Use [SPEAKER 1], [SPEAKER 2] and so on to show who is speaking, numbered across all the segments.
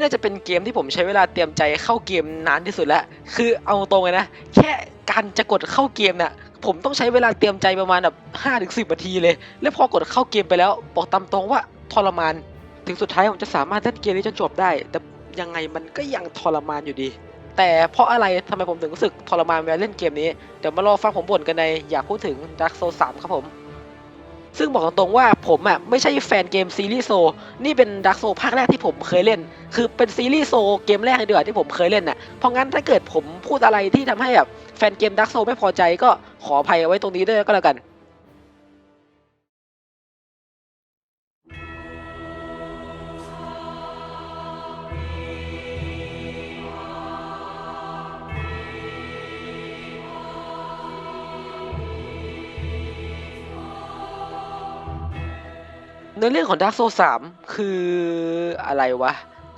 [SPEAKER 1] น่าจะเป็นเกมที่ผมใช้เวลาเตรียมใจเข้าเกมนานที่สุดแล้ว คือเอาตรงเลยนะ แค่การจะกดเข้าเกมเนี่ยผมต้องใช้เวลาเตรียมใจประมาณแบบห้าถึงสิบนาทีเลย แล้วพอกดเข้าเกมไปแล้ว บอกตามตรงว่าทรมาน ถึงสุดท้ายผมจะสามารถเล่นเกมนี้จนจบได้ แต่ยังไงมันก็ยังทรมานอยู่ดี แต่เพราะอะไรทำไมผมถึงรู้สึกทรมานเวลาเล่นเกมนี้ เดี๋ยวมารอฟังผมบ่นกันในอยากพูดถึง Dark Souls 3 ครับผม ซึ่งบอกตรงๆว่าผมอะไม่ใช่แฟนเกมซีรีส์โซ นี่เป็นดักโซภาคแรกที่ผมเคยเล่น คือเป็นซีรีส์โซเกมแรกเลยดีกว่าที่ผมเคยเล่นน่ะ เพราะงั้นถ้าเกิดผมพูดอะไรที่ทำให้แบบแฟนเกมดักโซไม่พอใจก็ขออภัยเอาไว้ตรงนี้ด้วยก็แล้วกัน เนื้อเรื่องของ Dark Souls 3 คืออะไรวะ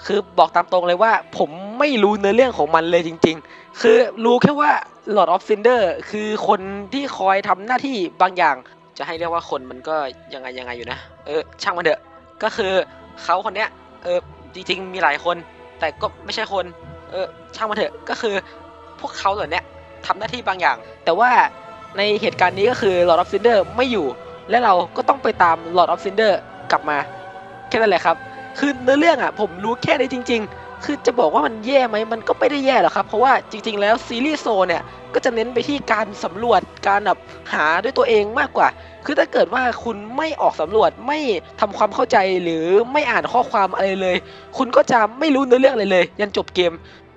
[SPEAKER 1] คือบอกตามตรงเลยว่าผมไม่รู้เนื้อเรื่องของมันเลยจริง ๆ คือรู้แค่ว่า Lord of Cinder คือคนที่คอยทำหน้าที่บางอย่าง จะให้เรียกว่าคนมันก็ยังไงยังไงอยู่นะ เออ ช่างมันเถอะ ก็คือเขาคนเนี้ย เออ จริง ๆ มีหลายคน แต่ก็ไม่ใช่คน เออ ช่างมันเถอะ ก็คือพวกเขาเหล่าเนี้ยทำหน้าที่บางอย่าง แต่ว่าในเหตุการณ์นี้ก็คือ Lord of Cinder ไม่อยู่ และเราก็ต้องไปตาม Lord of Cinder กลับมา แค่นั้นแหละครับ คือเนื้อเรื่องอะผมรู้แค่นี้จริง ๆ คือจะบอกว่ามันแย่ไหมมันก็ไม่ได้แย่หรอกครับ เพราะว่าจริง ๆ แล้วซีรีส์โซเนี่ยก็จะเน้นไปที่การสำรวจการแบบหาด้วยตัวเองมากกว่า คือถ้าเกิดว่าคุณไม่ออกสำรวจไม่ทำความเข้าใจหรือไม่อ่านข้อความอะไรเลย คุณก็จะไม่รู้เนื้อเรื่องอะไรเลย ยันจบเกม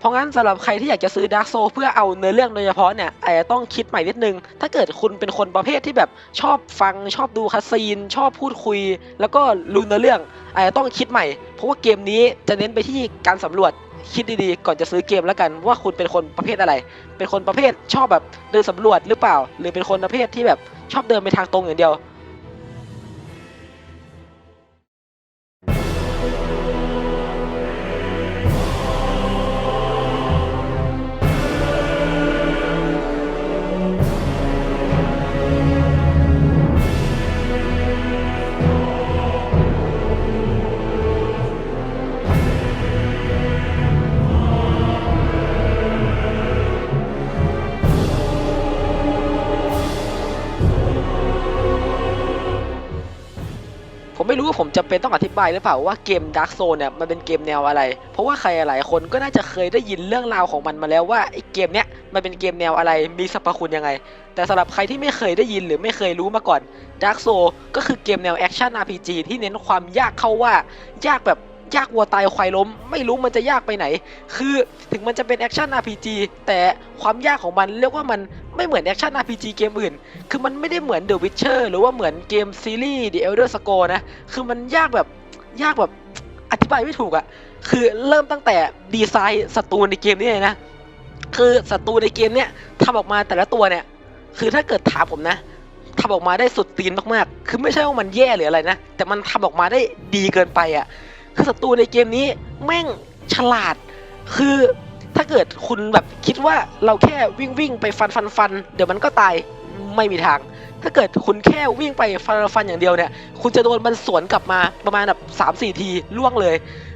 [SPEAKER 1] ราะงั้นสำหรับใครที่อยากจะซื้อ Dark Souls เพื่อเอาเนื้อเรื่องโดยเฉพาะเนี่ยอาจจะต้องคิดใหม่นิดนึง ถ้าเกิดคุณเป็นคนประเภทที่แบบชอบฟังชอบดูคาซีน ชอบพูดคุย แล้วก็รู้เนื้อเรื่องอาจจะต้องคิดใหม่ เพราะว่าเกมนี้จะเน้นไปที่การสำรวจคิดดีๆ ก่อนจะซื้อเกมแล้วกันว่าคุณเป็นคนประเภทอะไร เป็นคนประเภทชอบแบบเดินสำรวจหรือเปล่า หรือเป็นคนประเภทที่แบบชอบเดินไปทางตรงอย่างเดียว รู้ว่าผมจำเป็นต้องอธิบายหรือเปล่าว่าเกม Dark Zone เนี่ยมันเป็นเกมแนวอะไร เพราะว่าใครหลายคนก็น่าจะเคยได้ยินเรื่องราวของมันมาแล้วว่าไอ้เกมเนี้ยมันเป็นเกมแนวอะไรมีสรรพคุณยังไง แต่สำหรับใครที่ไม่เคยได้ยินหรือไม่เคยรู้มาก่อน Dark Zone ก็คือเกมแนวแอคชั่น RPG ที่เน้นความยากเข้าว่ายากแบบ ยากวัวตายควายล้ม ไม่รู้มันจะยากไปไหน คือถึงมันจะเป็นแอคชั่น RPG แต่ความยากของมันเรียกว่ามันไม่เหมือนแอคชั่น RPG เกมอื่น คือมันไม่ได้เหมือน The Witcher หรือว่าเหมือนเกมซีรีส์ The Elder Scrolls นะ คือมันยากแบบยากแบบอธิบายไม่ถูกอะคือเริ่มตั้งแต่ดีไซน์ศัตรูในเกมนี้เลยนะ คือศัตรูในเกมเนี้ยทำออกมาแต่ละตัวเนี่ย คือถ้าเกิดถามผมนะทำออกมาได้สุดตีนมากๆ คือไม่ใช่ว่ามันแย่หรืออะไรนะ แต่มันทำออกมาได้ดีเกินไปอะ คือศัตรูในเกมนี้แม่งฉลาด คือถ้าเกิดคุณแบบคิดว่าเราแค่วิ่งวิ่งไปฟันฟันฟันเดี๋ยวมันก็ตายไม่มีทาง ถ้าเกิดคุณแค่วิ่งไปฟันฟันอย่างเดียวเนี่ย คุณจะโดนมันสวนกลับมาประมาณแบบสามสี่ทีล่วงเลย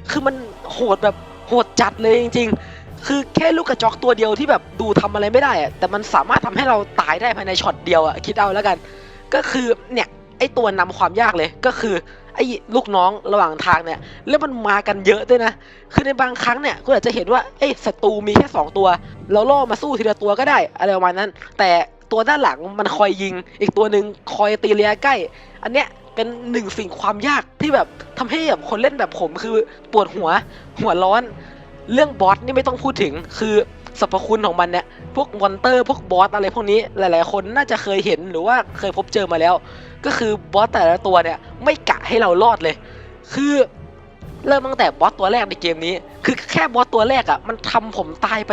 [SPEAKER 1] คือมันโหดแบบโหดจัดเลยจริง ๆ คือแค่ลูกกระจอกตัวเดียวที่แบบดูทำอะไรไม่ได้อะแต่มันสามารถทำให้เราตายได้ภายในช็อตเดียวอะคิดเอาแล้วกัน ก็คือเนี่ยไอตัวนำความยากเลยก็คือ อ้ลูกน้องระหว่างทางเนี่ย แล้วมันมากันเยอะด้วยนะ คือในบางครั้งเนี่ยคุณอาจจะเห็นว่าเอ้ศัตรูมีแค่ 2 ตัว เราล่อมาสู้ทีละตัวก็ได้อะไรประมาณนั้น แต่ตัวด้านหลังมันคอยยิง อีกตัวหนึ่งคอยตีระยะใกล้ อันเนี้ยเป็นหนึ่งสิ่งความยากที่แบบทำให้แบบคนเล่นแบบผมคือปวดหัวหัวร้อน เรื่องบอสนี่ไม่ต้องพูดถึงคือสรรพคุณของมันเนี่ยพวกมอนเตอร์พวกบอสอะไรพวกนี้หลาย ๆ คนน่าจะเคยเห็นหรือว่าเคยพบเจอมาแล้ว ก็คือบอสแต่ละตัวเนี่ยไม่กะให้เรารอดเลย คือเริ่มตั้งแต่บอสตัวแรกในเกมนี้ คือแค่บอสตัวแรกอะ่ะมันทำผมตายไป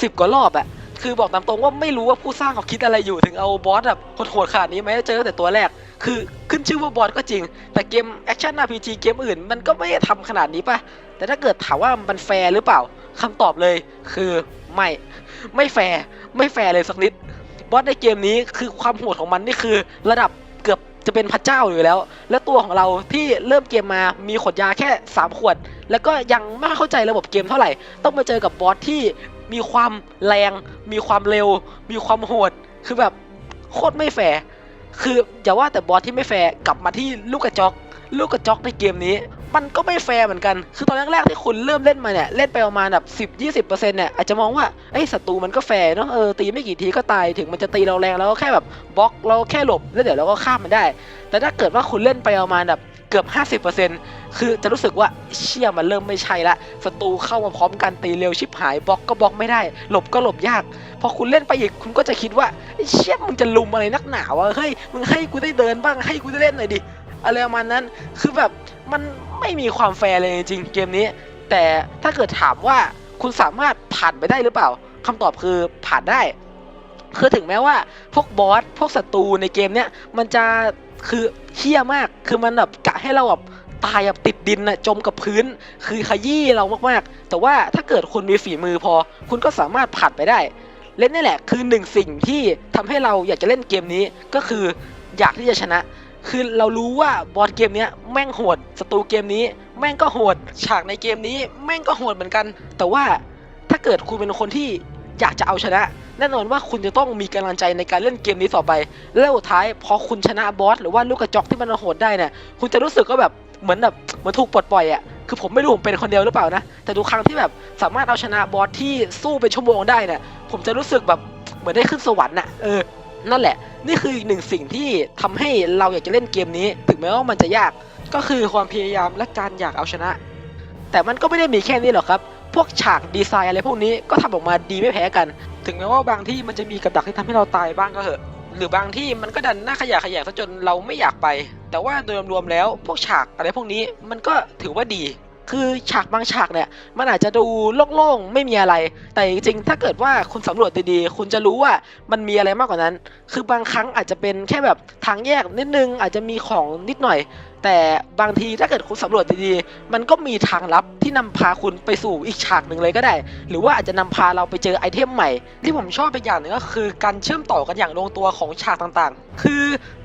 [SPEAKER 1] สิบกว่ารอบอะ่ะคือบอกตามตรงว่าไม่รู้ว่าผู้สร้างเขาคิดอะไรอยู่ถึงเอาบอสแบบโหดขนาดนี้ไหมเจอตั้งแต่ตัวแรก คือขึ้นชื่อว่าบอสก็จริง แต่เกมแอคชั่น RPG เกมอื่น มันก็ไม่ได้ทำขนาดนี้ป่ะ แต่ถ้าเกิดถามว่ามันแฟร์หรือเปล่าคำตอบเลยคือไม่ไม่แฟร์ไม่แฟร์เลยสักนิดบอสในเกมนี้คือความโหดของมันนี่คือระดับ จะเป็นพระเจ้าอยู่แล้ว แล้วตัวของเราที่เริ่มเกมมามีขวดยาแค่ 3 ขวด แล้วก็ยังไม่เข้าใจระบบเกมเท่าไหร่ ต้องมาเจอกับบอสที่มีความแรง มีความเร็ว มีความโหด คือแบบโคตรไม่แฟร์ คืออย่าว่าแต่บอสที่ไม่แฟร์กลับมาที่ลูกกระจอก ลูกกระจอกในเกมนี้ มันก็ไม่แฟร์เหมือนกัน คือตอนแรกๆที่คุณเริ่มเล่นมาเนี่ย เล่นไปประมาณแบบ10 20%เปอร์เซ็นต์เนี่ย อาจจะมองว่าเอ้ศัตรูมันก็แฟร์เนาะ เออ ตีไม่กี่ทีก็ตาย ถึงมันจะตีเราแรงแล้วก็แค่แบบบล็อกเราแค่หลบ แล้วเดี๋ยวเราก็ข้ามมันได้ แต่ถ้าเกิดว่าคุณเล่นไปประมาณแบบเกือบ50%คือจะรู้สึกว่าเชี่ยมันเริ่มไม่ใช่ละศัตรูเข้ามาพร้อมกันตีเร็วชิบหายบล็อกก็บล็อกไม่ได้ หลบก็หลบยาก พอคุณเล่นไปอีกคุณก็จะคิดว่าเชี่ยมึงจะลุมอะไรนักหนาวะเฮ้ยมึงให้กูได้เดินบ้างให้กูได้เล่นหน่อยดิอะไรประมาณนั้น คือแบบมัน ไม่มีความแฟร์เลยจริงเกมนี้ แต่ถ้าเกิดถามว่าคุณสามารถผ่านไปได้หรือเปล่าคำตอบคือผ่านได้ คือถึงแม้ว่าพวกบอสพวกศัตรูในเกมเนี้ยมันจะคือเชี่ยมากคือมันแบบกะให้เราแบบตายแบบติดดินน่ะจมกับพื้น คือขยี้เรามากๆ แต่ว่าถ้าเกิดคุณมีฝีมือพอ คุณก็สามารถผ่านไปได้เล่นนี่แหละคือหนึ่งสิ่งที่ทำให้เราอยากจะเล่นเกมนี้ก็คืออยากที่จะชนะ คือเรารู้ว่าบอสเกมเนี้ยแม่งโหดศัตรูเกมนี้ แม่งก็โหด ฉากในเกมนี้ แม่งก็โหดเหมือนกัน แต่ว่าถ้าเกิดคุณเป็นคนที่อยากจะเอาชนะ แน่นอนว่าคุณจะต้องมีกำลังใจในการเล่นเกมนี้ต่อไป แล้วท้ายพอคุณชนะบอสหรือว่าลูกกระจอกที่มันโหดได้เนี่ยคุณจะรู้สึกก็แบบเหมือนแบบเหมือนถูกปลดปล่อยอะ่ะคือผมไม่รู้ผมเป็นคนเดียวหรือเปล่านะ แต่ทุกครั้งที่แบบสามารถเอาชนะบอสที่สู้เป็นชั่วโมงได้เนี่ยผมจะรู้สึกแบบเหมือนได้ขึ้นสวรรค์น่ะเออ นั่นแหละ นี่คืออีกหนึ่งสิ่งที่ทำให้เราอยากจะเล่นเกมนี้ ถึงแม้ว่ามันจะยาก ก็คือความพยายามและการอยากเอาชนะ แต่มันก็ไม่ได้มีแค่นี้หรอกครับ พวกฉากดีไซน์อะไรพวกนี้ก็ทำออกมาดีไม่แพ้กัน ถึงแม้ว่าบางที่มันจะมีกับดักที่ทำให้เราตายบ้างก็เหอะ หรือบางที่มันก็ดันหน้าขยะแขยงซะจนเราไม่อยากไป แต่ว่าโดยรวมๆแล้ว พวกฉากอะไรพวกนี้มันก็ถือว่าดี คือฉากบางฉากเนี่ย มันอาจจะดูโล่งๆ ไม่มีอะไร แต่จริงๆ ถ้าเกิดว่าคุณสำรวจดีๆ คุณจะรู้ว่ามันมีอะไรมากกว่านั้น คือบางครั้งอาจจะเป็นแค่แบบทางแยกนิดนึง อาจจะมีของนิดหน่อย แต่บางทีถ้าเกิดคุณสำรวจดีๆ มันก็มีทางลับที่นำพาคุณไปสู่อีกฉากหนึ่งเลยก็ได้ หรือว่าอาจจะนำพาเราไปเจอไอเทมใหม่ ที่ผมชอบเป็นอย่างหนึ่งก็คือการเชื่อมต่อกันอย่างลงตัวของฉากต่างๆ คือ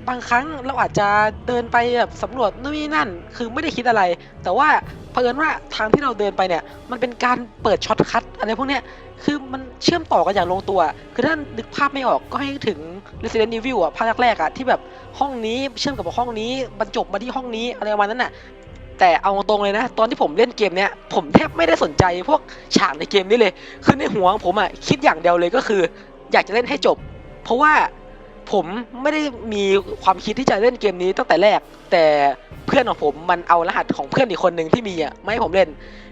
[SPEAKER 1] บางครั้งเราอาจจะเดินไปแบบสำรวจนู่นนี่นั่น คือไม่ได้คิดอะไร แต่ว่า เผอิญว่าทางที่เราเดินไปเนี่ย มันเป็นการเปิดช็อตคัทอะไรพวกเนี้ย คือมันเชื่อมต่อกันอย่างลงตัว คือถ้านึกภาพไม่ออกก็ให้ถึง Resident Evil อะภาคแรกๆอะที่แบบห้องนี้เชื่อมกับห้องนี้บรรจบมาที่ห้องนี้อะไรประมาณนั้นน่ะ แต่เอาตรงเลยนะ ตอนที่ผมเล่นเกมเนี้ยผมแทบไม่ได้สนใจพวกฉากในเกมนี้เลย คือในหัวของผมอะคิดอย่างเดียวเลยก็คือ อยากจะเล่นให้จบ เพราะว่า ผมไม่ได้มีความคิดที่จะเล่นเกมนี้ตั้งแต่แรก แต่เพื่อนของผมมันเอารหัสของเพื่อนอีกคนหนึ่งที่มีอะไม่ให้ผมเล่น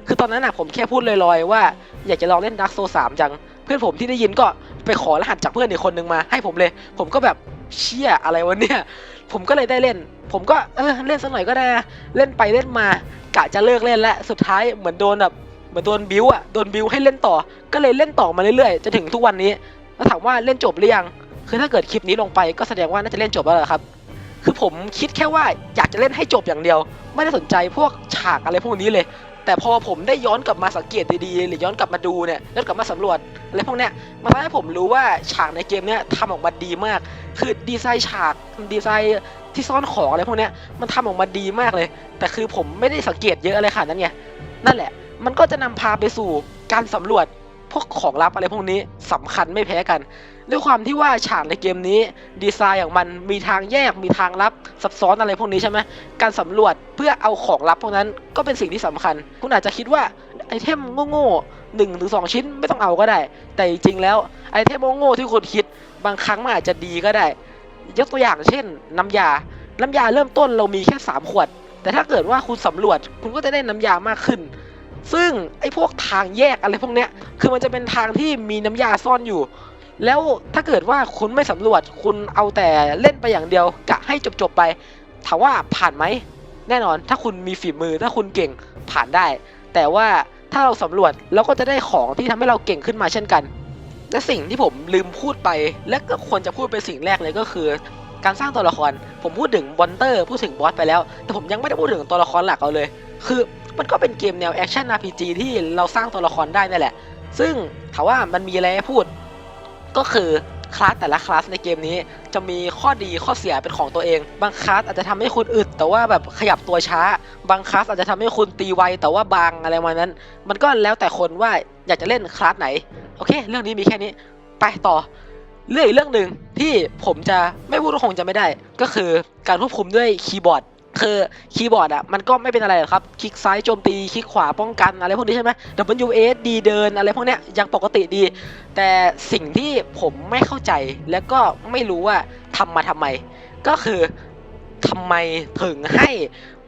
[SPEAKER 1] คือตอนนั้นอะผมแค่พูดลอยๆว่าอยากจะลองเล่นดักโซสามจัง เพื่อนผมที่ได้ยินก็ไปขอรหัสจากเพื่อนอีกคนหนึ่งมาให้ผมเลย ผมก็แบบเชี่ยอะไรวะเนี่ย ผมก็เลยได้เล่น ผมก็เออเล่นสักหน่อยก็ได้นะเล่นไปเล่นมากะจะเลิกเล่นแล้วสุดท้ายเหมือนโดนแบบเหมือนโดนบิวอะโดนบิวให้เล่นต่อ ก็เลยเล่นต่อมาเรื่อยๆจนถึงทุกวันนี้แล้วถามว่าเล่นจบหรือยัง คือถ้าเกิดคลิปนี้ลงไปก็แสดงว่าน่าจะเล่นจบแล้วละครับ คือผมคิดแค่ว่าอยากจะเล่นให้จบอย่างเดียว ไม่ได้สนใจพวกฉากอะไรพวกนี้เลย แต่พอผมได้ย้อนกลับมาสังเกตดีๆ หรือย้อนกลับมาดูเนี่ยย้อนกลับมาสำรวจอะไรพวกเนี้ยมันทำให้ผมรู้ว่าฉากในเกมเนี้ยทำออกมาดีมาก คือดีไซน์ฉากดีไซน์ที่ซ่อนของอะไรพวกเนี้ยมันทำออกมาดีมากเลย แต่คือผมไม่ได้สังเกตเยอะอะไรขนาดนั้นไงนั่นแหละ มันก็จะนำพาไปสู่การสำรวจพวกของลับอะไรพวกนี้สำคัญไม่แพ้กัน ด้วยความที่ว่าฉากในเกมนี้ ดีไซน์ของมันมีทางแยกมีทางลับซับซ้อนอะไรพวกนี้ใช่ไหมการสำรวจเพื่อเอาของลับพวกนั้นก็เป็นสิ่งที่สำคัญ คุณอาจจะคิดว่าไอเทมโง่ๆหนึ่งถึงสองชิ้นไม่ต้องเอาก็ได้ แต่จริงแล้วไอเทมโง่ๆที่คุณคิด บางครั้งมันอาจจะดีก็ได้ ยกตัวอย่างเช่น น้ำยา น้ำยาเริ่มต้นเรามีแค่ 3 ขวด แต่ถ้าเกิดว่าคุณสำรวจคุณก็จะได้น้ำยามากขึ้นซึ่งไอ้พวกทางแยกอะไรพวกเนี้ย คือมันจะเป็นทางที่มีน้ำยาซ่อนอยู่ แล้วถ้าเกิดว่าคุณไม่สำรวจคุณเอาแต่เล่นไปอย่างเดียวกะให้จบๆไป ถามว่าผ่านไหมแน่นอน ถ้าคุณมีฝีมือถ้าคุณเก่งผ่านได้ แต่ว่าถ้าเราสำรวจเราก็จะได้ของที่ทำให้เราเก่งขึ้นมาเช่นกัน และสิ่งที่ผมลืมพูดไป และก็ควรจะพูดเป็นสิ่งแรกเลยก็คือ การสร้างตัวละคร ผมพูดถึงบอนเตอร์พูดถึงบอสไปแล้ว แต่ผมยังไม่ได้พูดถึงตัวละครหลักเราเลย คือมันก็เป็นเกมแนวแอคชั่น RPG ที่เราสร้างตัวละครได้นั่นแหละ ซึ่งถามว่ามันมีอะไรให้พูด ก็คือคลาสแต่ละคลาสในเกมนี้จะมีข้อดีข้อเสียเป็นของตัวเอง บางคลาสอาจจะทำให้คุณอึด แต่ว่าแบบขยับตัวช้า บางคลาสอาจจะทำให้คุณตีไวแต่ว่าบางอะไรมานั้น มันก็แล้วแต่คนว่าอยากจะเล่นคลาสไหน โอเค เรื่องนี้มีแค่นี้ ไปต่อ เรื่องอีกเรื่องหนึ่งที่ผมจะไม่พูดคงจะไม่ได้ ก็คือการควบคุมด้วยคีย์บอร์ด คือคีย์บอร์ดอะมันก็ไม่เป็นอะไรหรอกครับ คลิกซ้ายโจมตี คลิกขวาป้องกันอะไรพวกนี้ใช่ไหม W S D เดินอะไรพวกเนี้ยยังปกติดี แต่สิ่งที่ผมไม่เข้าใจแล้วก็ไม่รู้ว่าทำมาทำไม ก็คือทำไมถึงให้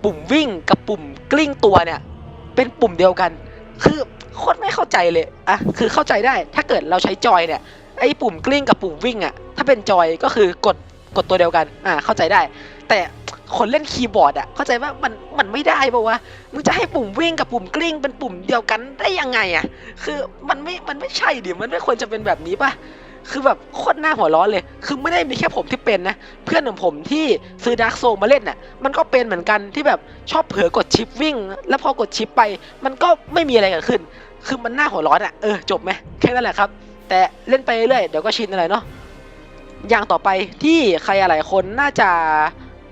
[SPEAKER 1] ปุ่มวิ่งกับปุ่มกลิ้งตัวเนี่ยเป็นปุ่มเดียวกัน คือโคตรไม่เข้าใจเลยอะคือเข้าใจได้ถ้าเกิดเราใช้จอยเนี่ยไอ้ปุ่มกลิ้งกับปุ่มวิ่งอะถ้าเป็นจอยก็คือกดกดตัวเดียวกันอ่าเข้าใจได้ แต่คนเล่นคีย์บอร์ดอะเข้าใจว่ามันมันไม่ได้ป่าวะมึงจะให้ปุ่มวิ่งกับปุ่มกลิ้งเป็นปุ่มเดียวกันได้ยังไงอะคือมันไม่มันไม่ใช่ดิมันไม่ควรจะเป็นแบบนี้ป่ะคือแบบโคตรหน้าหัวร้อนเลย คือไม่ได้มีแค่ผมที่เป็นนะ เพื่อนของผมที่ซื้อดาร์กโซมาเล่นน่ะ มันก็เป็นเหมือนกันที่แบบชอบเผลอกดชิปวิ่ง แล้วพอกดชิปไป มันก็ไม่มีอะไรเกิดขึ้น คือมันหน้าหัวร้อนอะ เออ จบไหมแค่นั้นแหละครับ แต่เล่นไปเรื่อยเดี๋ยวก็ชินอะไรเนาะ อย่างต่อไปที่ใครหลายคนน่าจะ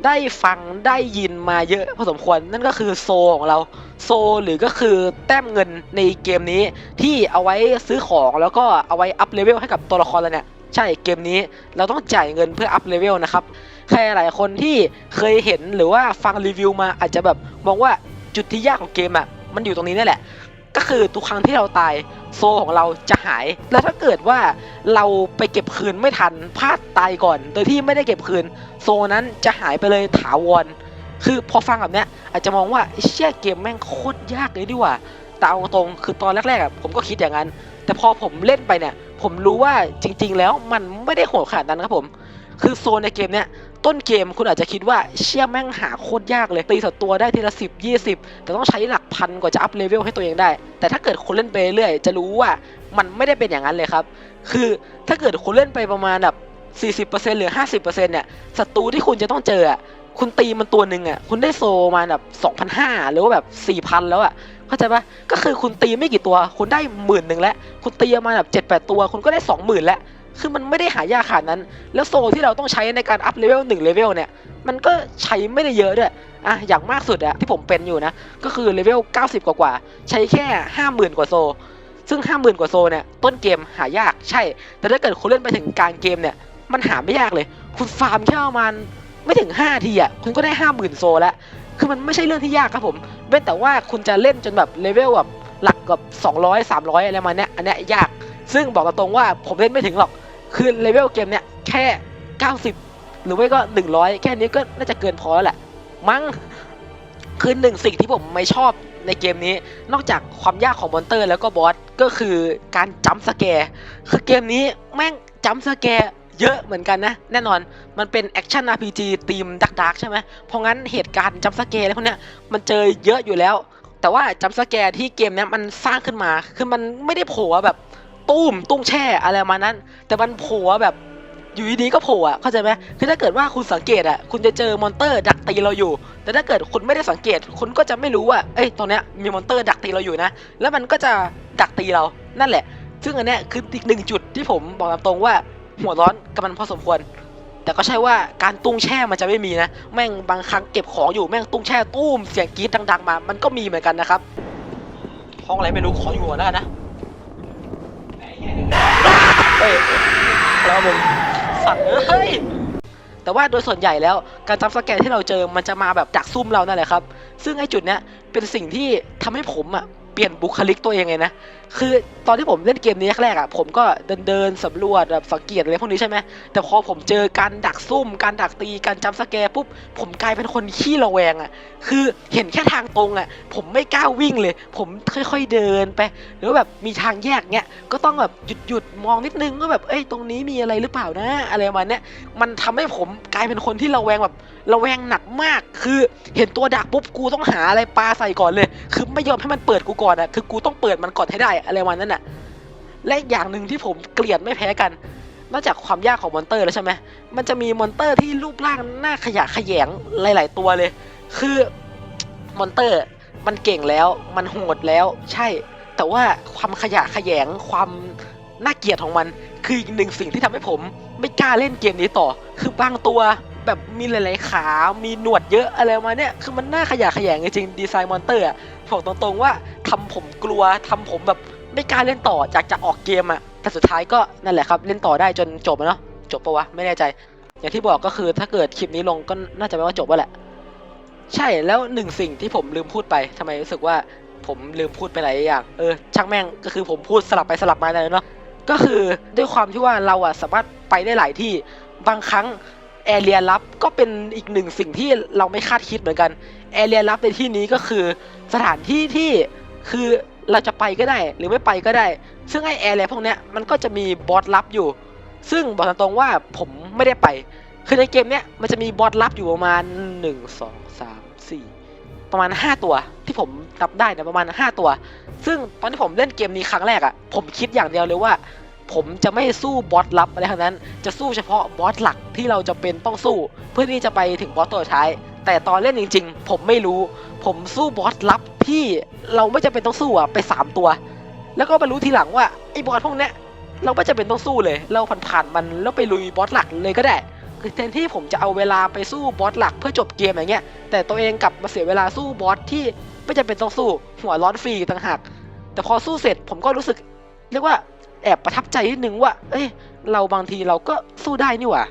[SPEAKER 1] ได้ฟังได้ยินมาเยอะพอสมควรนั่นก็คือโซของเราโซหรือก็คือแต้มเงินในเกมนี้ที่เอาไว้ซื้อของแล้วก็เอาไว้อัพเลเวลให้กับตัวละครเราเนี่ยใช่เกมนี้เราต้องจ่ายเงินเพื่ออัพเลเวลนะครับใครหลายคนที่เคยเห็นหรือว่าฟังรีวิวมาอาจจะแบบมองว่าจุดที่ยากของเกมอะมันอยู่ตรงนี้นี่แหละ ก็คือทุกครั้งที่เราตายโซของเราจะหาย แล้วถ้าเกิดว่าเราไปเก็บคืนไม่ทันพลาดตายก่อน โดยที่ไม่ได้เก็บคืน โซนั้นจะหายไปเลยถาวร คือพอฟังแบบเนี้ยอาจจะมองว่าไอ้เชี่ยเกมแม่งโคตรยากเลยดีว่าแต่เอาตรงคือตอนแรกๆอะผมก็คิดอย่างนั้น แต่พอผมเล่นไปเนี่ย ผมรู้ว่าจริง ๆ แล้วมันไม่ได้โหดขนาดนั้นครับผม คือโซนในเกมเนี้ย ต้นเกมคุณอาจจะคิดว่าเชี่ยแม่งหาโคตรยากเลย ตีสัตว์ตัวได้ทีละสิบยี่สิบแต่ต้องใช้หลักพันกว่าจะอัพเลเวลให้ตัวเองได้ แต่ถ้าเกิดคุณเล่นไปเรื่อยจะรู้ว่ามันไม่ได้เป็นอย่างนั้นเลยครับ คือถ้าเกิดคุณเล่นไปประมาณแบบ 40%หรือ 50%เนี่ยศัตรูที่คุณจะต้องเจอคุณตีมันตัวหนึ่งอะ คุณได้โซมาแบบ2,500หรือว่าแบบ 4,000 แล้วอะ เข้าใจปะก็คือคุณตีไม่กี่ตัว คุณได้หมื่นหนึ่งแล้ว คุณตีมาแบบ 7-8 ตัว คุณก็ได้ 20,000 แล้ว คือมันไม่ได้หายากขนาดนั้น แล้วโซที่เราต้องใช้ในการอัพเลเวล1เลเวลเนี่ย มันก็ใช้ไม่ได้เยอะด้วยอะอย่างมากสุดอะที่ผมเป็นอยู่นะ ก็คือเลเวล 90 กว่าๆใช้แค่ 50,000 กว่าโซ ซึ่ง 50,000 กว่าโซเนี่ย ต้นเกมหายากใช่ แต่ถ้าเกิดคุณเล่นไปถึงกลางเกมเนี่ย มันหาไม่ยากเลย คุณฟาร์มแค่ประมาณไม่ถึง 5 ทีอะคุณก็ได้ 50,000 โซแล้ว คือมันไม่ใช่เรื่องที่ยากครับผมเว้นแต่ว่าคุณจะเล่นจนแบบเลเวลแบบหลักกับ 200 300 อะไรมาเนี้ยอันเนี้ยยาก ซึ่งบอกตรงๆว่าผมเล่นไม่ถึงหรอก คือเลเวลเกมเนี้ยแค่ 90 หรือไม่ก็ 100 แค่นี้ก็น่าจะเกินพอแล้วแหละ มั้งคือหนึ่งสิ่งที่ผมไม่ชอบในเกมนี้ นอกจากความยากของมอนเตอร์แล้วก็บอสก็คือการจัมป์สแกร์คือเกมนี้แม่งจัมป์สแกร์เยอะเหมือนกันนะ แน่นอนมันเป็นแอคชั่น RPG ธีมดักดักใช่ไหมเพราะงั้นเหตุการณ์จัมป์สแกร์อะไรพวกเนี้ยมันเจอเยอะอยู่แล้ว แต่ว่าจัมป์สแกร์ที่เกมเนี้ยมันสร้างขึ้นมา คือมันไม่ได้โผล่แบบ ตุ้มตุ้งแช่อะไรมานั้น แต่มันโผล่แบบอยู่ดีๆก็โผล่อะเข้าใจไหมคือถ้าเกิดว่าคุณสังเกตอะคุณจะเจอมอนเตอร์ดักตีเราอยู่ แต่ถ้าเกิดคุณไม่ได้สังเกต คุณก็จะไม่รู้ว่า เอ้ยตรงเนี้ยมีมอนเตอร์ดักตีเราอยู่นะ แล้วมันก็จะดักตีเรา นั่นแหละ ซึ่งอันเนี้ยคืออีกหนึ่งจุดที่ผมบอกตามตรงว่าหัวร้อนกับมันพอสมควร แต่ก็ใช่ว่าการตุ้งแช่มันจะไม่มีนะ แม่งบางครั้งเก็บของอยู่แม่งตุ้งแช่ตุ้มเสียงกรี๊ดดังๆมา มันก็มีเหมือนกันนะครับห้องอะไรไม่รู้ขออยู่ก่อนแล้วกันนะ เฮ้ยแล้วผมสั่งเฮ้ยแต่ว่าโดยส่วนใหญ่แล้วการจับสแกนที่เราเจอมันจะมาแบบดักซุ่มเรานั่นแหละครับ ซึ่งไอ้จุดเนี้ยเป็นสิ่งที่ทำให้ผมอะเปลี่ยนบุคลิกตัวเองไงนะคือตอนที่ผมเล่นเกมนี้แรกๆอะผมก็เดินเดินสำรวจแบบสังเกตอะไรพวกนี้ใช่ไหมแต่พอผมเจอการดักซุ่ม การดักตีการจับสแกร์ปุ๊บผมกลายเป็นคนขี้ระแวงอะคือเห็นแค่ทางตรงอะผมไม่กล้าวิ่งเลย ผมค่อยๆเดินไป หรือแบบมีทางแยกเนี้ยก็ต้องแบบหยุดหยุดมองนิดนึงว่าแบบเอ้ยตรงนี้มีอะไรหรือเปล่านะ อะไรประมาณเนี้ยมันทำให้ผมกลายเป็นคนที่ระแวงแบบระแวงหนักมาก คือเห็นตัวดักปุ๊บกูต้องหาอะไรปลาใส่ก่อนเลย คือไม่ยอมให้มันเปิดกูก่อนอะคือกูต้องเปิดมันก่อนให้ได้อะไรประมาณนั้นอะและอย่างหนึ่งที่ผมเกลียดไม่แพ้กัน นอกจากความยากของมอนเตอร์แล้วใช่ไหมมันจะมีมอนเตอร์ที่รูปร่างหน้าขยะแขยงหลาย ๆ ตัวเลย คือมอนเตอร์มันเก่งแล้ว มันโหดแล้ว ใช่ แต่ว่าความขยะแขยงความน่าเกลียดของมัน คืออีกหนึ่งสิ่งที่ทำให้ผม ไม่กล้าเล่นเกมนี้ต่อ คือบางตัว แบบมีหลายๆขา มีหนวดเยอะอะไรมาเนี่ย คือมันน่าขยะแขยงจริงดีไซน์มอนเตอร์อะบอกตรงๆว่าทำผมกลัวทำผมแบบไม่กล้าเล่นต่อจากจะออกเกมอะแต่สุดท้ายก็นั่นแหละครับ เล่นต่อได้จนจบเนาะจบปะวะ ไม่แน่ใจ อย่างที่บอกก็คือถ้าเกิดคลิปนี้ลงก็น่าจะแปลว่าจบแล้วแหละ ใช่แล้วหนึ่งสิ่งที่ผมลืมพูดไปทำไมรู้สึกว่าผมลืมพูดไปหลายอย่าง เออช่างแม่งก็คือผมพูดสลับไปสลับมาเลยเนาะก็คือด้วยความที่ว่าเราอะสามารถไปได้หลายที่บางครั้ง แอเรียลับก็เป็นอีกหนึ่งสิ่งที่เราไม่คาดคิดเหมือนกันแอเรียลับในที่นี้ก็คือสถานที่ที่คือเราจะไปก็ได้หรือไม่ไปก็ได้ ซึ่งไอแอเรียพวกเนี้ยมันก็จะมีบอสลับอยู่ ซึ่งบอกตรงๆว่าผมไม่ได้ไปคือในเกมเนี้ยมันจะมีบอสลับอยู่ประมาณ 1 2 3 4 ประมาณ 5 ตัวที่ผมนับได้นะประมาณ 5 ตัว ซึ่งตอนที่ผมเล่นเกมนี้ครั้งแรกอะ่ะผมคิดอย่างเดียวเลยว่า ผมจะไม่สู้บอสลับอะไรทั้งนั้น จะสู้เฉพาะบอสหลักที่เราจะเป็นต้องสู้ เพื่อที่จะไปถึงบอสตัวท้าย แต่ตอนเล่นจริง ๆ ผมไม่รู้ ผมสู้บอสลับที่เราไม่จำเป็นต้องสู้อะไป 3 ตัว แล้วก็มารู้ทีหลังว่าไอ้บอสพวกเนี้ยเราไม่จำเป็นต้องสู้เลย เราผ่านๆมันแล้วไปลุยบอสหลักเลยก็ได้คือแทนที่ผมจะเอาเวลาไปสู้บอสหลักเพื่อจบเกมอย่างเงี้ย แต่ตัวเองกลับมาเสียเวลาสู้บอสที่ไม่จำเป็นต้องสู้หัวร้อนฟรีต่างหากแต่พอสู้เสร็จผมก็รู้สึก เรียกว่า แอบประทับใจนิดนึงว่า เอ้ย เราบางทีเราก็สู้ได้นี่หว่า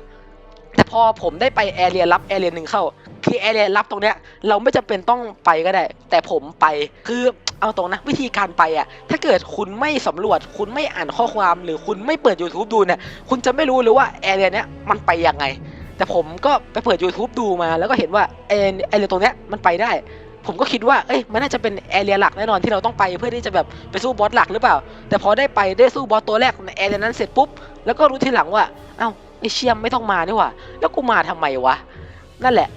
[SPEAKER 1] แต่พอผมได้ไปแอเรียรับแอเรียหนึ่งเข้า คือแอเรียรับตรงเนี้ยเราไม่จำเป็นต้องไปก็ได้ แต่ผมไป คือเอาตรงนะวิธีการไปอะ ถ้าเกิดคุณไม่สำรวจ คุณไม่อ่านข้อความ หรือคุณไม่เปิด YouTube ดูเนี่ย คุณจะไม่รู้เลยว่าแอเรียเนี้ยมันไปยังไง แต่ผมก็ไปเปิด YouTube ดูมา แล้วก็เห็นว่าแอแอเรียตรงเนี้ยมันไปได้ ผมก็คิดว่าเอ้ยมันน่าจะเป็นแอเรียหลักแน่นอนที่เราต้องไปเพื่อที่จะแบบไปสู้บอสหลักหรือเปล่า แต่พอได้ไปได้สู้บอสตัวแรกในแอเรียนั้นเสร็จปุ๊บแล้วก็รู้ทีหลังว่าเอ้าไอเชียมไม่ต้องมานี่หว่า แล้วกูมาทำไมวะนั่นแหละ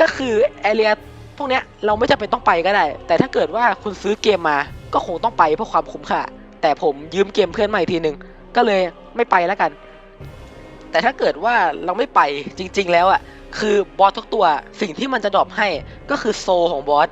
[SPEAKER 1] ก็คือแอเรียพวกเนี้ยเราไม่จำเป็นต้องไปก็ได้ แต่ถ้าเกิดว่าคุณซื้อเกมมาก็คงต้องไปเพื่อความคุ้มค่าแต่ผมยืมเกมเพื่อนมาอีกทีหนึ่งก็เลยไม่ไปแล้วกัน แต่ถ้าเกิดว่าเราไม่ไปจริง ๆ แล้วอะคือบอสทุกตัวสิ่งที่มันจะดรอปให้ก็คือโซของบอส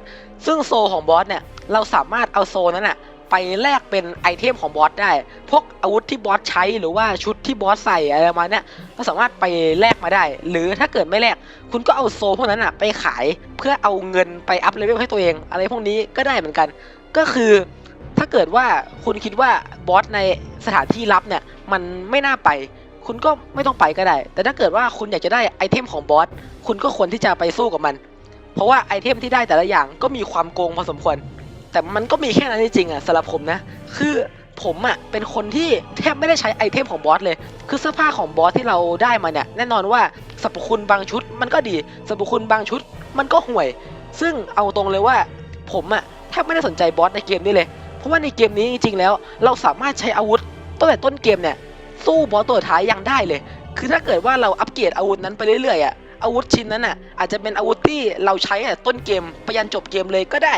[SPEAKER 1] ซึ่งโซของบอสเนี่ยเราสามารถเอาโซนั้นอะไปแลกเป็นไอเทมของบอสได้ พวกอาวุธที่บอสใช้หรือว่าชุดที่บอสใส่อะไรมาเนี้ยเราสามารถไปแลกมาได้ หรือถ้าเกิดไม่แลกคุณก็เอาโซพวกนั้นอะไปขายเพื่อเอาเงินไปอัพเลเวลให้ตัวเอง อะไรพวกนี้ก็ได้เหมือนกัน ก็คือ ถ้าเกิดว่าคุณคิดว่าบอสในสถานที่ลับเนี่ยมันไม่น่าไป คุณก็ไม่ต้องไปก็ได้ แต่ถ้าเกิดว่าคุณอยากจะได้ไอเทมของบอส คุณก็ควรที่จะไปสู้กับมัน เพราะว่าไอเทมที่ได้แต่ละอย่างก็มีความโกงพอสมควร แต่มันก็มีแค่นั้นจริงๆอะสำหรับผมนะ คือผมอะเป็นคนที่แทบไม่ได้ใช้ไอเทมของบอสเลย คือเสื้อผ้าของบอสที่เราได้มาเนี่ย แน่นอนว่าสรรพคุณบางชุดมันก็ดี สรรพคุณบางชุดมันก็ห่วย ซึ่งเอาตรงเลยว่า ผมอะแทบไม่ได้สนใจบอสในเกมนี้เลย เพราะว่าในเกมนี้จริงๆแล้ว เราสามารถใช้อาวุธตั้งแต่ต้นเกมเนี่ย สู้บอสตัวท้ายยังได้เลย คือถ้าเกิดว่าเราอัปเกรดอาวุธนั้นไปเรื่อยๆอะอาวุธชิ้นนั้นอะอาจจะเป็นอาวุธที่เราใช้ตั้งแต่ต้นเกมไปยันจบเกมเลยก็ได้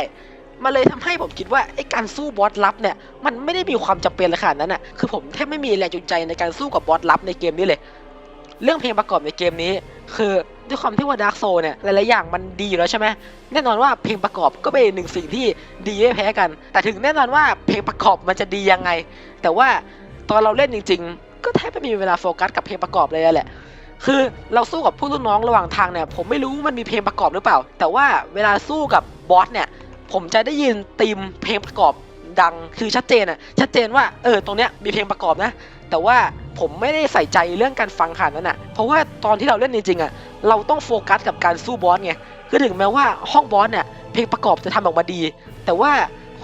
[SPEAKER 1] มาเลยทำให้ผมคิดว่าไอ้การสู้บอสลับเนี่ยมันไม่ได้มีความจำเป็นเลยขนาดนั้นอะคือผมแทบไม่มีแรงจูงใจในการสู้กับบอสลับในเกมนี้เลย เรื่องเพลงประกอบในเกมนี้ คือด้วยความที่ว่าดาร์กโซเนี่ยหลายๆอย่างมันดีอยู่แล้วใช่ไหมแน่นอนว่าเพลงประกอบก็เป็นหนึ่งสิ่งที่ดีไม่แพ้กัน แต่ถึงแน่นอนว่าเพลงประกอบมันจะดียังไง แต่ว่าตอนเราเล่นจริง ๆ ก็แทบไม่มีเวลาโฟกัสกับเพลงประกอบเลยแหละ คือเราสู้กับผู้รุ่นน้องระหว่างทางเนี่ย ผมไม่รู้มันมีเพลงประกอบหรือเปล่า แต่ว่าเวลาสู้กับบอสเนี่ย ผมจะได้ยินธีมเพลงประกอบดัง คือชัดเจนอะชัดเจนว่าเออตรงเนี้ยมีเพลงประกอบนะ แต่ว่าผมไม่ได้ใส่ใจเรื่องการฟังขนาดนั้นอะเพราะว่าตอนที่เราเล่นจริงๆอะเราต้องโฟกัสกับการสู้บอสไง คือถึงแม้ว่าห้องบอสเนี่ยเพลงประกอบจะทำออกมาดี แต่ว่า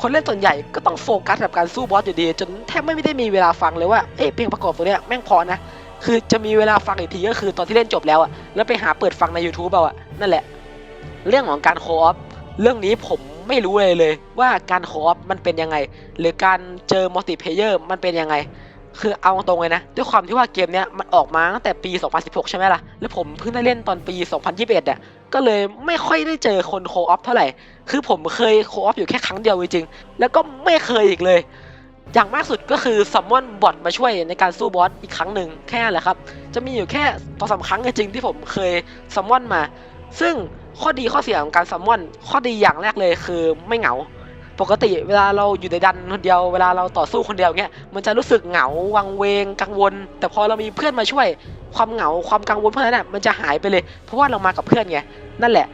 [SPEAKER 1] คนเล่นส่วนใหญ่ก็ต้องโฟกัสกับการสู้บอสอยู่ดี จนแทบไม่ได้มีเวลาฟังเลยว่าเอ๊ะเพลงประกอบตัวเนี้ยแม่งพอนะ คือจะมีเวลาฟังอีกทีก็คือตอนที่เล่นจบแล้วอะแล้วไปหาเปิดฟังใน YouTube เอาอะนั่นแหละ เรื่องของการโคออฟเรื่องนี้ผมไม่รู้เลยเลย ว่าการโคออฟมันเป็นยังไง หรือการเจอมัลติเพเยอร์มันเป็นยังไง คือเอาตรงเลยนะ ด้วยความที่ว่าเกมเนี้ยมันออกมาตั้งแต่ปี 2016 ใช่ไหมล่ะ แล้วผมเพิ่งได้เล่นตอนปี 2021อะก็เลยไม่ค่อยได้เจอคนโคออฟเท่าไหร่ คือผมเคยโคออฟอยู่แค่ครั้งเดียวจริงๆแล้วก็ไม่เคยอีกเลย อย่างมากสุดก็คือซัมมอนบอทมาช่วยในการสู้บอสอีกครั้งหนึ่งแค่นั้นแหละครับ จะมีอยู่แค่สองสาครั้งจริงที่ผมเคยซัมมอนมา ซึ่งข้อดีข้อเสียของการซัมมอนข้อดีอย่างแรกเลยคือไม่เหงา ปกติเวลาเราอยู่ในดันคนเดียวเวลาเราต่อสู้คนเดียวเงี้ยมันจะรู้สึกเหงาวังเวงกังวล แต่พอเรามีเพื่อนมาช่วย ความเหงาความกังวลพวกนั้นน่ะมันจะหายไปเลย เพราะว่าเรามากับเพื่อนไงนั่นแหละ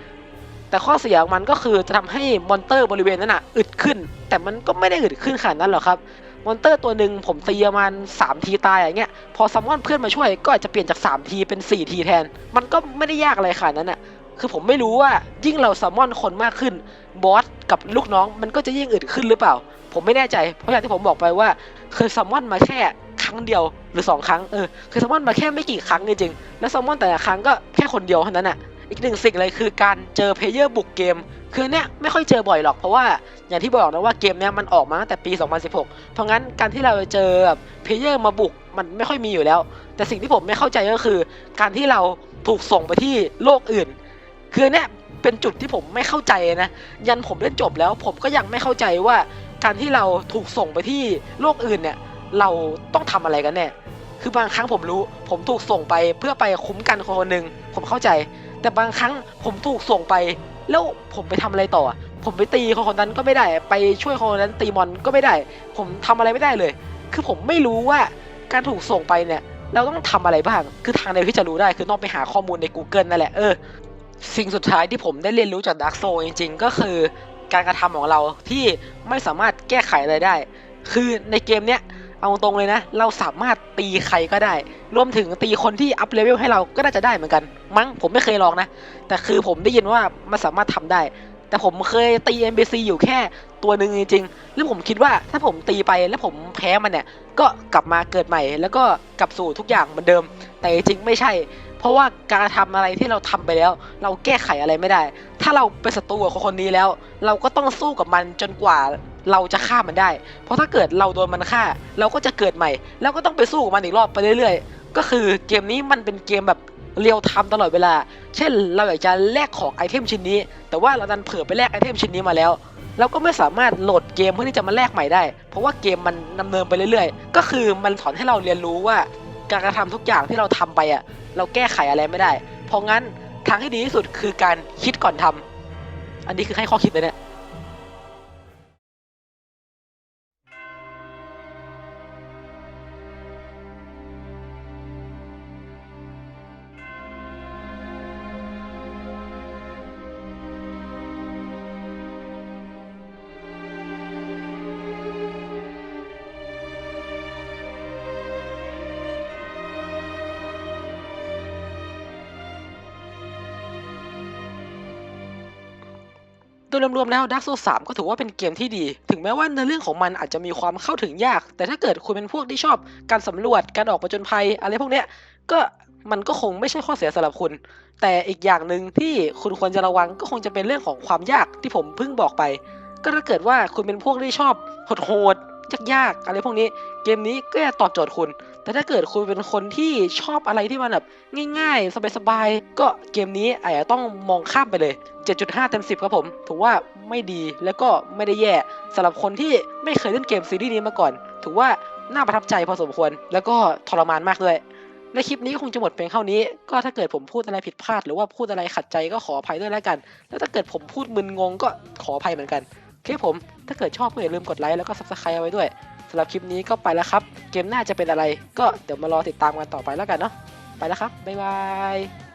[SPEAKER 1] แต่ข้อเสียของมันก็คือจะทำให้มอนเตอร์บริเวณนั้นอะอึดขึ้น แต่มันก็ไม่ได้อึดขึ้นขนาดนั้นหรอกครับมอนเตอร์ตัวหนึ่งผมตีประมาณ3ทีตายอย่างเงี้ยพอซัมมอนเพื่อนมาช่วยก็อาจจะเปลี่ยนจาก3ทีเป็น4ทีแทน มันก็ไม่ได้ยากอะไรขนาดนั้นอะคือผมไม่รู้ว่ายิ่งเราซัมมอนคนมากขึ้นบอส กับลูกน้องมันก็จะยิ่งอึดขึ้นหรือเปล่า ผมไม่แน่ใจ เพราะอย่างที่ผมบอกไปว่า เคยซัมมอนมาแค่ครั้งเดียวหรือ 2 ครั้งเออเคยซัมมอนมาแค่ไม่กี่ครั้งจริงๆแล้วซัมมอนแต่ละครั้งก็แค่คนเดียวเท่านั้นอะอีกหนึ่งสิ่งเลยคือการเจอเพลเยอร์บุกเกม คือเนี้ยไม่ค่อยเจอบ่อยหรอกเพราะว่าอย่างที่บอกนะว่าเกมเนี้ยมันออกมาตั้งแต่ปี 2016 เพราะงั้นการที่เราจะเจอแบบเพลเยอร์มาบุกมันไม่ค่อยมีอยู่แล้ว แต่สิ่งที่ผมไม่เข้าใจก็คือ การที่เราถูกส่งไปที่โลกอื่น คือเนี่ย เป็นจุดที่ผมไม่เข้าใจนะ ยันผมเล่นจบแล้วผมก็ยังไม่เข้าใจว่า การที่เราถูกส่งไปที่โลกอื่นเนี่ย เราต้องทำอะไรกันแน่คือบางครั้งผมรู้ ผมถูกส่งไปเพื่อไปคุ้มกันคนคนหนึ่งผมเข้าใจ แต่บางครั้งผมถูกส่งไป แล้วผมไปทำอะไรต่อ ผมไปตีคนคนนั้นก็ไม่ได้ ไปช่วยคนคนนั้นตีมอนก็ไม่ได้ ผมทำอะไรไม่ได้เลย คือผมไม่รู้ว่าการถูกส่งไปเนี่ยเราต้องทำอะไรบ้าง คือทางเดียวที่จะรู้ได้คือต้องไปหาข้อมูลใน Google นั่นแหละ เออ สิ่งสุดท้ายที่ผมได้เรียนรู้จาก Dark Souls จริงๆ ก็คือการกระทำของเราที่ไม่สามารถแก้ไขอะไรได้ คือในเกมเนี้ยเอาตรงเลยนะ เราสามารถตีใครก็ได้ รวมถึงตีคนที่อัพเลเวลให้เราก็น่าจะได้เหมือนกัน มั้งผมไม่เคยลองนะ แต่คือผมได้ยินว่ามันสามารถทำได้ แต่ผมเคยตี NPC อยู่แค่ตัวหนึ่งจริงๆแล้วผมคิดว่าถ้าผมตีไปแล้วผมแพ้มันเนี่ย ก็กลับมาเกิดใหม่ แล้วก็กลับสู่ทุกอย่างเหมือนเดิม แต่จริงๆไม่ใช่ เพราะว่าการทำอะไรที่เราทำไปแล้ว เราแก้ไขอะไรไม่ได้ ถ้าเราเป็นศัตรูกับคนนี้แล้ว เราก็ต้องสู้กับมันจนกว่าเราจะฆ่ามันได้ เพราะถ้าเกิดเราโดนมันฆ่า เราก็จะเกิดใหม่ แล้วก็ต้องไปสู้กับมันอีกรอบไปเรื่อยๆ ก็คือเกมนี้มันเป็นเกมแบบเรียลไทม์ตลอดเวลา เช่น เราอยากจะแลกของไอเทมชิ้นนี้ แต่ว่าเราดันเผลอไปแลกไอเทมชิ้นนี้มาแล้ว เราก็ไม่สามารถโหลดเกมเพื่อที่จะมาแลกใหม่ได้ เพราะว่าเกมมันดำเนินไปเรื่อยๆ ก็คือมันสอนให้เราเรียนรู้ว่า การกระทำทุกอย่างที่เราทำไปอะเราแก้ไขอะไรไม่ได้ เพราะงั้นทางที่ดีที่สุดคือการคิดก่อนทำอันนี้คือให้ข้อคิดเลยเนี่ย ยรวมๆแล้ว Dark Souls 3 ก็ถือว่าเป็นเกมที่ดี ถึงแม้ว่าในเรื่องของมันอาจจะมีความเข้าถึงยาก แต่ถ้าเกิดคุณเป็นพวกที่ชอบการสำรวจการออกประจนภัย อะไรพวกเนี้ยก็มันก็คงไม่ใช่ข้อเสียสำหรับคุณ แต่อีกอย่างหนึ่งที่คุณควรจะระวังก็คงจะเป็นเรื่องของความยากที่ผมเพิ่งบอกไป ก็ถ้าเกิดว่าคุณเป็นพวกที่ชอบโหดๆยากๆอะไรพวกนี้ เกมนี้ก็จะตอบโจทย์คุณ แต่ถ้าเกิดคุณเป็นคนที่ชอบอะไรที่มันแบบง่าย ๆ สบายๆ ก็เกมนี้อาจจะต้องมองข้ามไปเลย 7.5 เต็ม 10 ครับผมถือว่าไม่ดีแล้วก็ไม่ได้แย่สำหรับคนที่ไม่เคยเล่นเกมซีรีส์นี้มาก่อน ถือว่าน่าประทับใจพอสมควร แล้วก็ทรมานมากด้วยในคลิปนี้ก็คงจะหมดเพียงเท่านี้ ก็ถ้าเกิดผมพูดอะไรผิดพลาด หรือว่าพูดอะไรขัดใจก็ขออภัยด้วยแล้วกัน แล้วถ้าเกิดผมพูดมึนงงก็ขออภัยเหมือนกันโอเคผม ถ้าเกิดชอบก็อย่าลืมกดไลค์แล้วก็ subscribe เอาไว้ด้วย สำหรับคลิปนี้ก็ไปแล้วครับ เกมหน้าจะเป็นอะไร ก็เดี๋ยวมารอติดตามกันต่อไปแล้วกันเนาะไปแล้วครับบ๊ายบาย